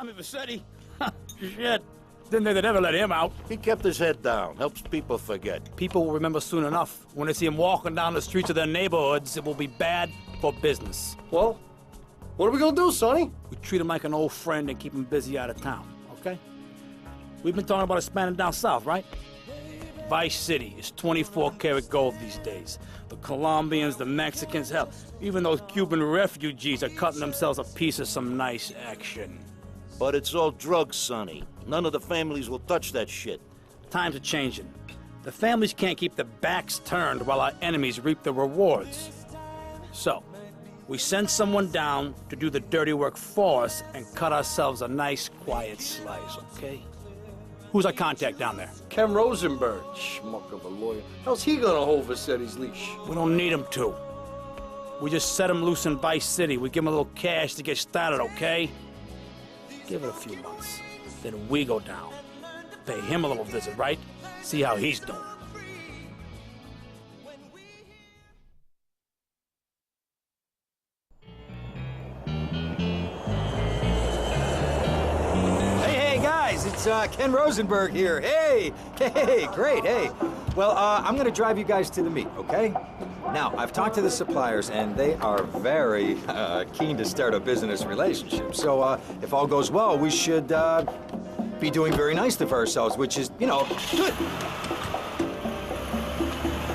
Tommy Vassetti? Shit. Didn't they'd ever let him out. He kept his head down, helps people forget. People will remember soon enough. When they see him walking down the streets of their neighborhoods, it will be bad for business. Well, what are we gonna do, Sonny? We treat him like an old friend and keep him busy out of town, okay? We've been talking about expanding down south, right? Vice City is 24 karat gold these days. The Colombians, the Mexicans, hell, even those Cuban refugees are cutting themselves a piece of some nice action. But it's all drugs, Sonny. None of the families will touch that shit. Times are changing. The families can't keep their backs turned while our enemies reap the rewards. So, we send someone down to do the dirty work for us and cut ourselves a nice, quiet slice, okay? Who's our contact down there? Ken Rosenberg, schmuck of a lawyer. How's he gonna hold Vassetti's leash? We don't need him to. We just set him loose in Vice City. We give him a little cash to get started, okay? Give it a few months. Then we go down. Pay him a little visit, right? See how he's doing. Hey, hey, guys, it's uh, Ken Rosenberg here. Hey, hey, great, hey. Well, uh, I'm gonna drive you guys to the meet, okay? Now, I've talked to the suppliers, and they are very uh, keen to start a business relationship. So, uh, if all goes well, we should uh, be doing very nicely for ourselves, which is, you know, good.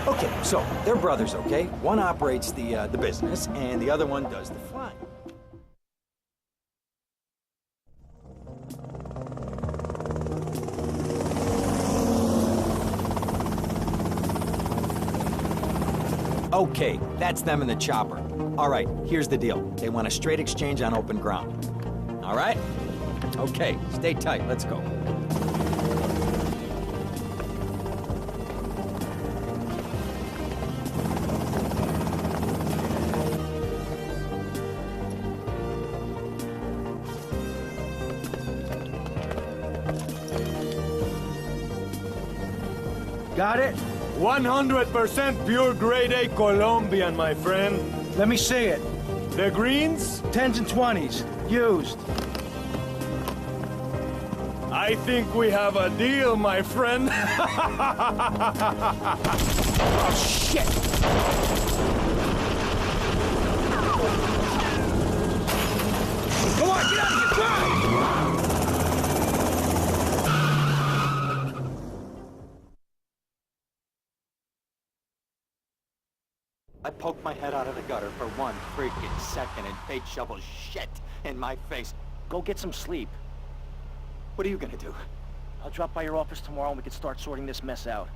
Okay, so they're brothers, okay? One operates the uh, the business, and the other one does the Okay, that's them in the chopper. All right, here's the deal. They want a straight exchange on open ground. All right? Okay, stay tight. Let's go. Got it? 100% pure grade A Colombian, my friend. Let me see it. The greens? 10s and 20s. Used. I think we have a deal, my friend. Oh, Come on, get out of here! Drive! I poked my head out of the gutter for one freaking second and fate shovels shit in my face. Go get some sleep. What are you gonna do? I'll drop by your office tomorrow and we can start sorting this mess out.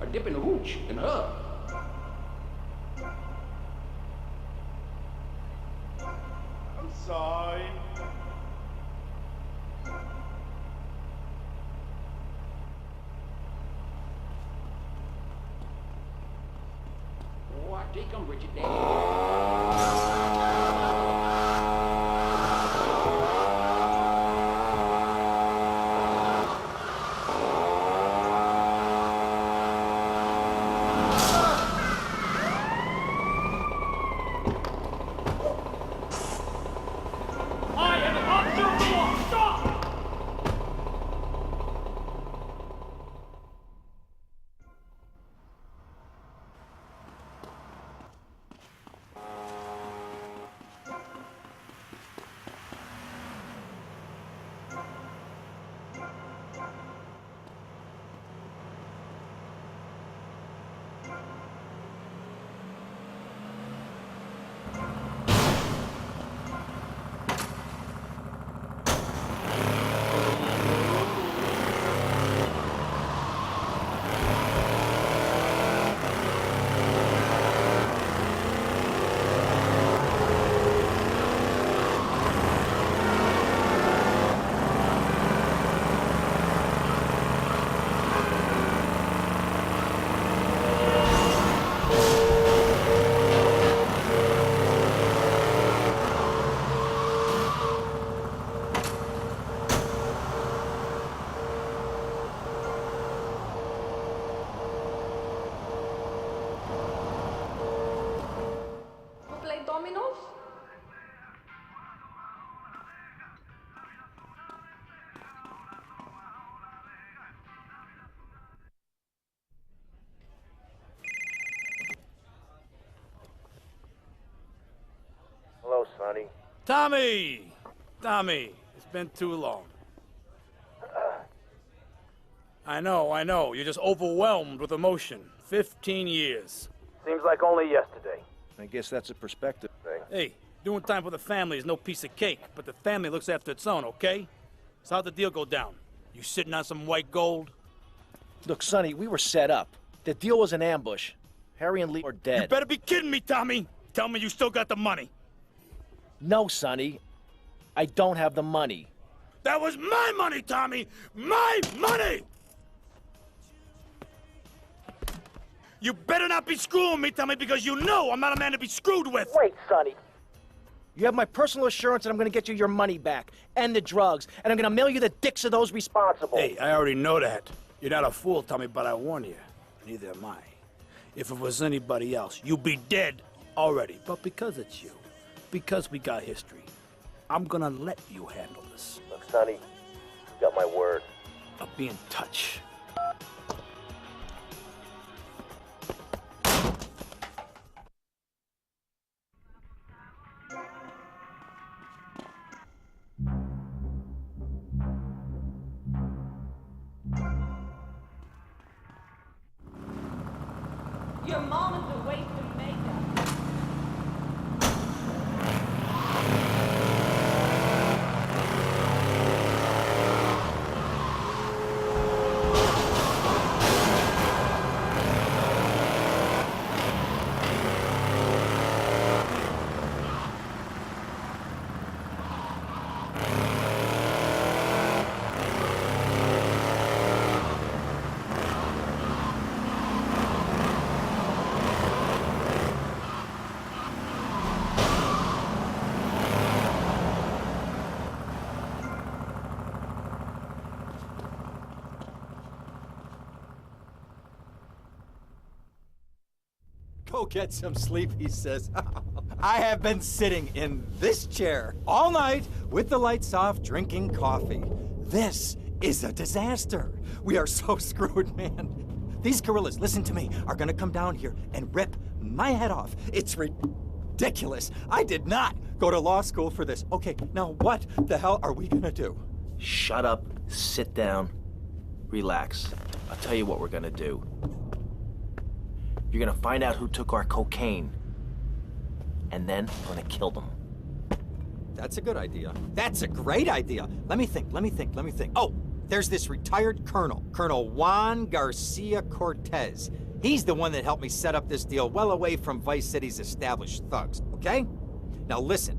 are dipping the hooch in her. I'm sorry. Take 'em, Richard Daddy. Sonny. Tommy! Tommy, it's been too long. I know, I know. You're just overwhelmed with emotion. 15 years. Seems like only yesterday. I guess that's a perspective thing. Hey, doing time for the family is no piece of cake, but the family looks after its own, okay? So how'd the deal go down? You sitting on some white gold? Look, Sonny, we were set up. The deal was an ambush. Harry and Lee are dead. You better be kidding me, Tommy! Tell me you still got the money. No, Sonny. I don't have the money. That was my money, Tommy! My money! You better not be screwing me, Tommy, because you know I'm not a man to be screwed with! Wait, Sonny. You have my personal assurance that I'm gonna get you your money back and the drugs, and I'm gonna mail you the dicks of those responsible. Hey, I already know that. You're not a fool, Tommy, but I warn you. Neither am I. If it was anybody else, you'd be dead already. But because it's you, because we got history, I'm gonna let you handle this. Look, Sonny, you got my word. I'll be in touch. Get some sleep, he says. I have been sitting in this chair all night with the lights off, drinking coffee. This is a disaster. We are so screwed, man. These gorillas, listen to me, are gonna come down here and rip my head off. It's ridiculous. I did not go to law school for this. Okay, now what the hell are we gonna do? Shut up, sit down, relax. I'll tell you what we're gonna do. You're gonna find out who took our cocaine. And then we're gonna kill them. That's a good idea. That's a great idea. Let me think, let me think, let me think. Oh, there's this retired colonel, Colonel Juan Garcia Cortez. He's the one that helped me set up this deal well away from Vice City's established thugs, okay? Now listen,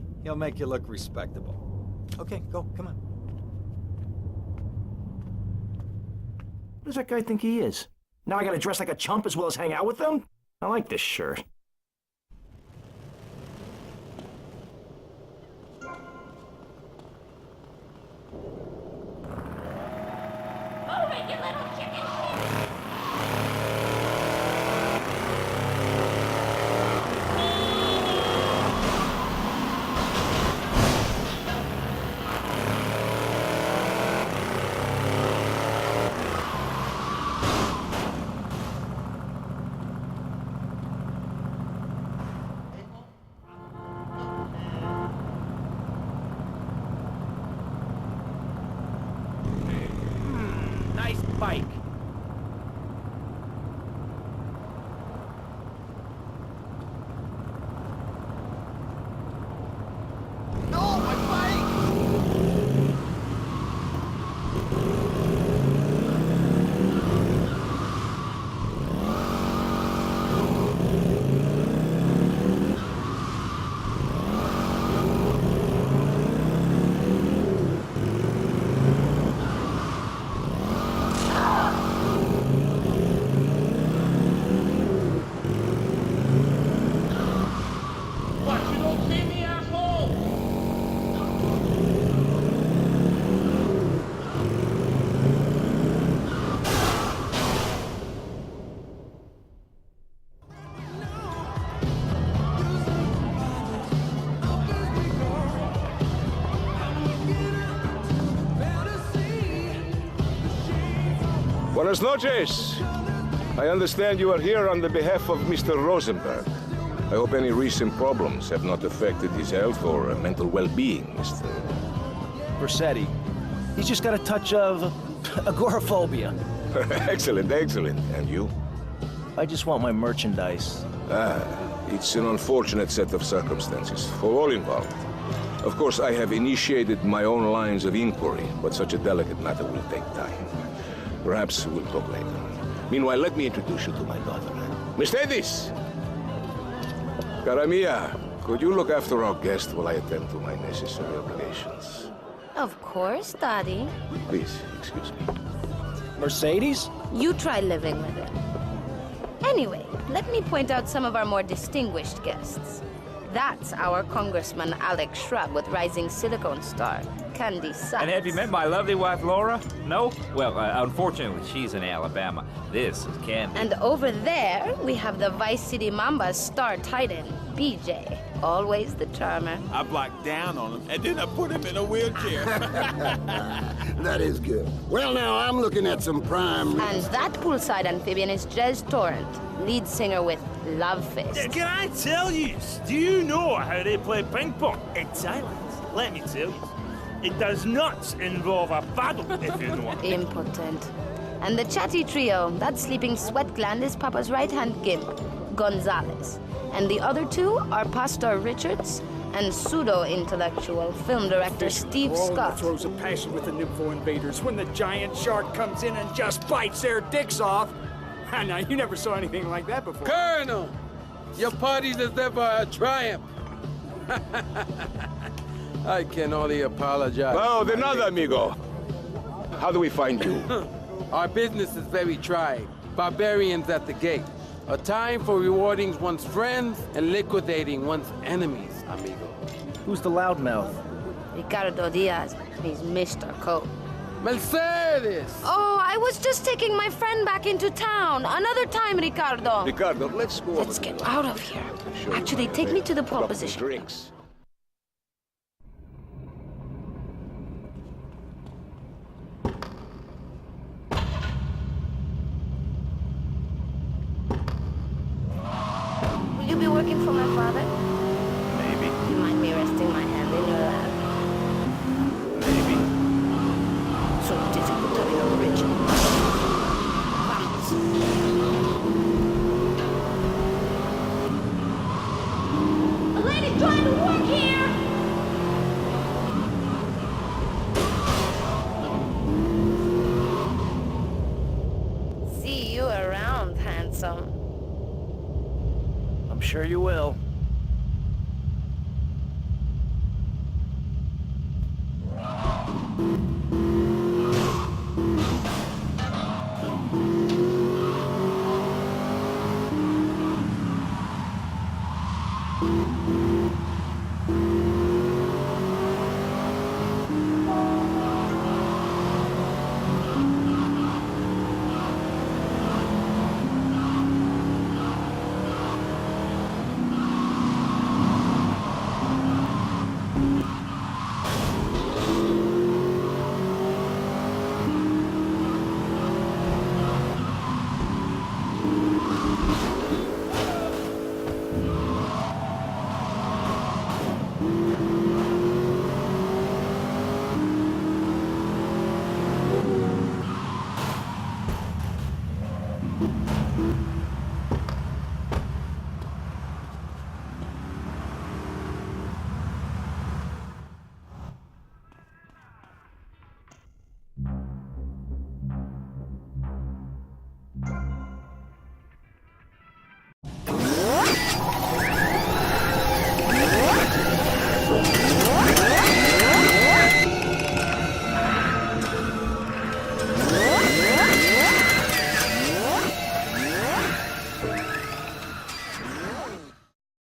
He'll make you look respectable. Okay, go, come on. What does that guy think he is? Now I gotta dress like a chump as well as hang out with them? I like this shirt. Buenas noches. I understand you are here on the behalf of Mr. Rosenberg. I hope any recent problems have not affected his health or uh, mental well-being, Mr. Versetti. He's just got a touch of agoraphobia. excellent, excellent. And you? I just want my merchandise. Ah, it's an unfortunate set of circumstances for all involved. Of course, I have initiated my own lines of inquiry, but such a delicate matter will take time. Perhaps we'll talk later. Meanwhile, let me introduce you to my daughter. Miss Davis! Cara mia, could you look after our guest while I attend to my necessary obligations? Of course, Daddy. Please, excuse me. Mercedes? You try living with it. Anyway, let me point out some of our more distinguished guests. That's our Congressman Alex Shrub with Rising Silicon Star, Candy Sachs. And have you met my lovely wife, Laura? No? Well, uh, unfortunately, she's in Alabama. This is Candy. And over there, we have the Vice City Mamba's star titan, BJ. Always the charmer. I blocked down on him, and then I put him in a wheelchair. That is good. Well, now I'm looking at some prime. And that poolside amphibian is Jez Torrent, lead singer with Love Fist. Can I tell you? Do you know how they play ping pong in Thailand? Let me tell you. It does not involve a paddle, if you know what I mean. Impotent. And the chatty trio, that sleeping sweat gland is Papa's right hand gimp, Gonzalez. And the other two are Pastor Richards and pseudo intellectual film director Steve Scott. throws a passion with the Nympho invaders when the giant shark comes in and just bites their dicks off. now, you never saw anything like that before. Colonel, your party is ever a triumph. I can only apologize. Oh, de nada, amigo. How do we find you? Our business is very trying. Barbarians at the gate. A time for rewarding one's friends and liquidating one's enemies, amigo. Who's the loudmouth? Ricardo Diaz. He's Mr. Cope. Mercedes! Oh, I was just taking my friend back into town. Another time, Ricardo. Ricardo, let's go Let's over get the out of here. Show you Actually, take me to the proposition. Drinks.